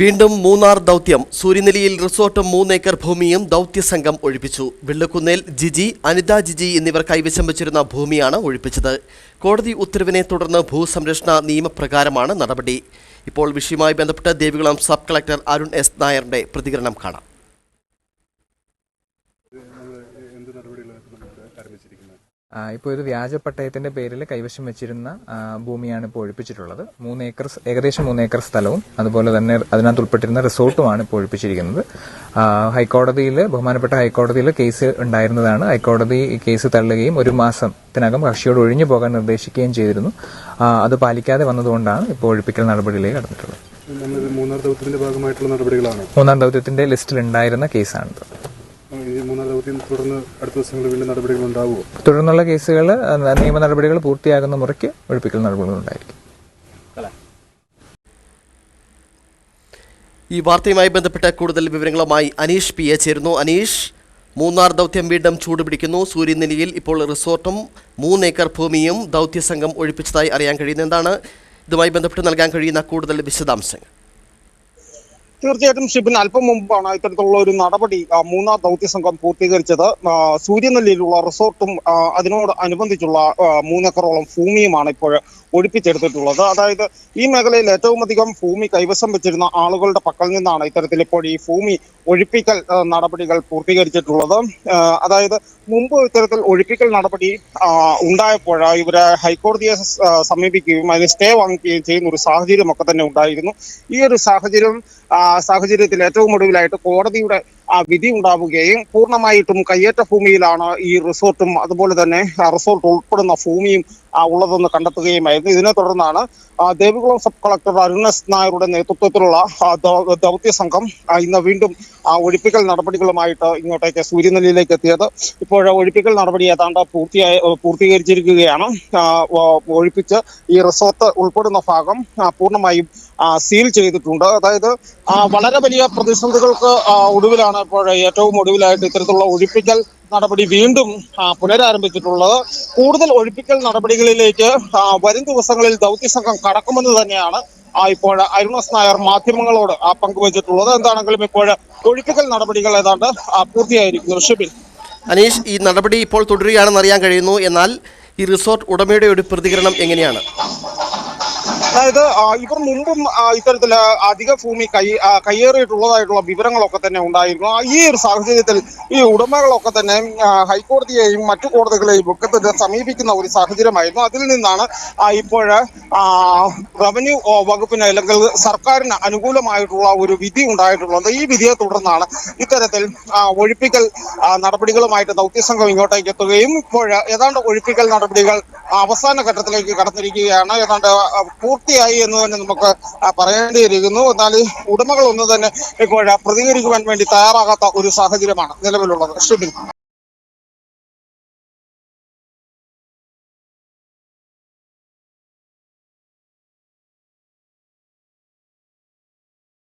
വീണ്ടും മൂന്നാർ ദൗത്യം. സൂര്യനെലിയിൽ റിസോർട്ടും മൂന്നേക്കർ ഭൂമിയും ദൗത്യസംഘം ഒഴിപ്പിച്ചു. വെള്ളുക്കുന്നേൽ ജിജി അനിത ജിജി എന്നിവർ കൈവശം വച്ചിരുന്ന ഭൂമിയാണ് ഒഴിപ്പിച്ചത്. കോടതി ഉത്തരവിനെ തുടർന്ന് ഭൂസംരക്ഷണ നിയമപ്രകാരമാണ് നടപടി. ഇപ്പോൾ വിഷയവുമായി ബന്ധപ്പെട്ട് Devikulam sub collector Arun S നായരുടെ പ്രതികരണം കാണാം. ഇപ്പോൾ ഒരു വ്യാജ പട്ടയത്തിന്റെ പേരിൽ കൈവശം വെച്ചിരുന്ന ഭൂമിയാണ് ഇപ്പോൾ ഒഴിപ്പിച്ചിട്ടുള്ളത്. മൂന്ന് ഏക്കർ ഏകദേശം മൂന്ന് ഏക്കർ സ്ഥലവും അതുപോലെ തന്നെ അതിനകത്ത് ഉൾപ്പെട്ടിരുന്ന റിസോർട്ടുമാണ് ഇപ്പോൾ ഒഴിപ്പിച്ചിരിക്കുന്നത്. ഹൈക്കോടതിയിൽ ബഹുമാനപ്പെട്ട ഹൈക്കോടതിയിൽ കേസ് ഉണ്ടായിരുന്നതാണ്. ഹൈക്കോടതി കേസ് തള്ളുകയും ഒരു മാസത്തിനകം കക്ഷിയോട് ഒഴിഞ്ഞു പോകാൻ നിർദ്ദേശിക്കുകയും ചെയ്തിരുന്നു. അത് പാലിക്കാതെ വന്നതുകൊണ്ടാണ് ഇപ്പോൾ ഒഴിപ്പിക്കൽ നടപടിയിലേക്ക് കടന്നിട്ടുള്ളത്. മൂന്നാം ദൗത്യത്തിന്റെ ഭാഗമായിട്ടുള്ള നടപടികളാണ്? മൂന്നാം ദൗത്യത്തിന്റെ ലിസ്റ്റിൽ ഉണ്ടായിരുന്ന കേസാണിത്. മൂന്നാർ തുടർന്ന് അടുത്ത ദിവസങ്ങളിൽ വീണ്ടും നടപടികൾ ഉണ്ടാവുമോ? തുടർന്നുള്ള കേസുകൾ നിയമ നടപടികൾ പൂർത്തിയാകുന്ന മുറയ്ക്ക് ഒഴിപ്പിക്കൽ നടപടികൾ ഉണ്ടായിരിക്കും ഈ വാർത്തയുമായി ബന്ധപ്പെട്ട കൂടുതൽ വിവരങ്ങളുമായി അനീഷ് പി എ ചേരുന്നു. അനീഷ് മൂന്നാർ ദൗത്യം വീണ്ടും ചൂടുപിടിക്കുന്നു. സൂര്യനിലയിൽ ഇപ്പോൾ റിസോർട്ടും മൂന്നേക്കർ ഭൂമിയും ദൗത്യസംഘം ഒഴിപ്പിച്ചതായി അറിയാൻ കഴിയുന്ന എന്താണ്? ഇതുമായി ബന്ധപ്പെട്ട് നൽകാൻ കഴിയുന്ന കൂടുതൽ വിശദാംശങ്ങൾ. തീർച്ചയായിട്ടും ഷിബിൻ അല്പം മുമ്പാണ് ഇത്തരത്തിലുള്ള ഒരു നടപടി മൂന്നാർ ദൗത്യ സംഘം പൂർത്തീകരിച്ചത്. സൂര്യനെല്ലിയിലുള്ള റിസോർട്ടും അതിനോട് അനുബന്ധിച്ചുള്ള മൂന്നേക്കറോളം ഭൂമിയുമാണ് ഇപ്പോൾ ഒഴിപ്പിച്ചെടുത്തിട്ടുള്ളത്. അതായത് ഈ മേഖലയിൽ ഏറ്റവും അധികം ഭൂമി കൈവശം വെച്ചിരുന്ന ആളുകളുടെ പക്കൽ നിന്നാണ് ഇത്തരത്തിൽ ഇപ്പോൾ ഈ ഭൂമി ഒഴിപ്പിക്കൽ നടപടികൾ പൂർത്തീകരിച്ചിട്ടുള്ളത്. അതായത് മുമ്പ് ഇത്തരത്തിൽ ഒഴിപ്പിക്കൽ നടപടി ഉണ്ടായപ്പോൾ ഇവരെ ഹൈക്കോടതിയെ സമീപിക്കുകയും അതിന് സ്റ്റേ വാങ്ങിക്കുകയും ചെയ്യുന്ന ഒരു സാഹചര്യമൊക്കെ തന്നെ ഉണ്ടായിരുന്നു. ഈ ഒരു സാഹചര്യം സാഹചര്യത്തിൽ ഏറ്റവും ഒടുവിലായിട്ട് കോടതിയുടെ വിധി ഉണ്ടാവുകയും പൂർണമായിട്ടും കയ്യേറ്റ ഭൂമിയിലാണ് ഈ റിസോർട്ടും അതുപോലെ തന്നെ റിസോർട്ട് ഉൾപ്പെടുന്ന ഭൂമിയും ഉള്ളതെന്ന് കണ്ടെത്തുകയുമായിരുന്നു. ഇതിനെ തുടർന്നാണ് Devikulam sub collector Arun S നായരുടെ നേതൃത്വത്തിലുള്ള ദൗത്യ സംഘം ഇന്ന് വീണ്ടും ഒഴിപ്പിക്കൽ നടപടികളുമായിട്ട് ഇങ്ങോട്ടേക്ക് സൂര്യനെല്ലിയിലേക്ക് എത്തിയത്. ഇപ്പോൾ ഒഴിപ്പിക്കൽ നടപടി ഏതാണ്ട് പൂർത്തിയായി പൂർത്തീകരിച്ചിരിക്കുകയാണ്. ഒഴിപ്പിച്ച് ഈ റിസോർട്ട് ഉൾപ്പെടുന്ന ഭാഗം പൂർണമായും സീൽ ചെയ്തിട്ടുണ്ട്. അതായത് വളരെ വലിയ പ്രതിസന്ധികൾക്ക് ആ, ഒടുവിലാണ് ഇപ്പോൾ ഏറ്റവും ഒടുവിലായിട്ട് ഇത്തരത്തിലുള്ള ഒഴിപ്പിക്കൽ നടപടി വീണ്ടും പുനരാരംഭിച്ചിട്ടുള്ളത്. കൂടുതൽ ഒഴിപ്പിക്കൽ നടപടികളിലേക്ക് വരും ദിവസങ്ങളിൽ ദൗത്യസംഘം കടക്കുമെന്ന് തന്നെയാണ് ഇപ്പോൾ അരുണസ് നായർ മാധ്യമങ്ങളോട് ആ, പങ്കുവച്ചിട്ടുള്ളത്. എന്താണെങ്കിലും ഇപ്പോൾ ഒഴിപ്പിക്കൽ നടപടികൾ ഏതാണ്ട് പൂർത്തിയായിരിക്കുന്നു. ഷിബിൻ അനീഷ് ഈ നടപടി ഇപ്പോൾ തുടരുകയാണെന്ന് അറിയാൻ കഴിയുന്നു. എന്നാൽ ഈ റിസോർട്ട് ഉടമയുടെ ഒരു പ്രതികരണം എങ്ങനെയാണ്? അതായത് ഇവർ മുമ്പും ഇത്തരത്തിൽ അധിക ഭൂമി കൈ കയ്യേറിയിട്ടുള്ളതായിട്ടുള്ള വിവരങ്ങളൊക്കെ തന്നെ ഉണ്ടായിരുന്നു. ഈ ഒരു സാഹചര്യത്തിൽ ഈ ഉടമകളൊക്കെ തന്നെ ഹൈക്കോടതിയെയും മറ്റു കോടതികളെയും ഒക്കെ തന്നെ സമീപിക്കുന്ന ഒരു സാഹചര്യമായിരുന്നു. അതിൽ നിന്നാണ് ഇപ്പോൾ റവന്യൂ വകുപ്പിന് അല്ലെങ്കിൽ സർക്കാരിന് അനുകൂലമായിട്ടുള്ള ഒരു വിധി ഉണ്ടായിട്ടുള്ളത്. ഈ വിധിയെ തുടർന്നാണ് ഇത്തരത്തിൽ ഒഴിപ്പിക്കൽ നടപടികളുമായിട്ട് ദൗത്യസംഘം ഇങ്ങോട്ടേക്ക് എത്തുകയും ഇപ്പോൾ ഏതാണ്ട് ഒഴിപ്പിക്കൽ നടപടികൾ അവസാന ഘട്ടത്തിലേക്ക് കടന്നിരിക്കുകയാണ്. ഏതാണ്ട് പൂർത്തിയായി എന്ന് തന്നെ നമുക്ക് പറയേണ്ടി പറയേണ്ടിയിരിക്കുന്നു. എന്നാൽ ഉടമകളൊന്നും തന്നെ ഇപ്പോൾ പ്രതികരിക്കുവാൻ വേണ്ടി തയ്യാറാകാത്ത ഒരു സാഹചര്യമാണ് നിലവിലുള്ളത്. ഷിബിൻ.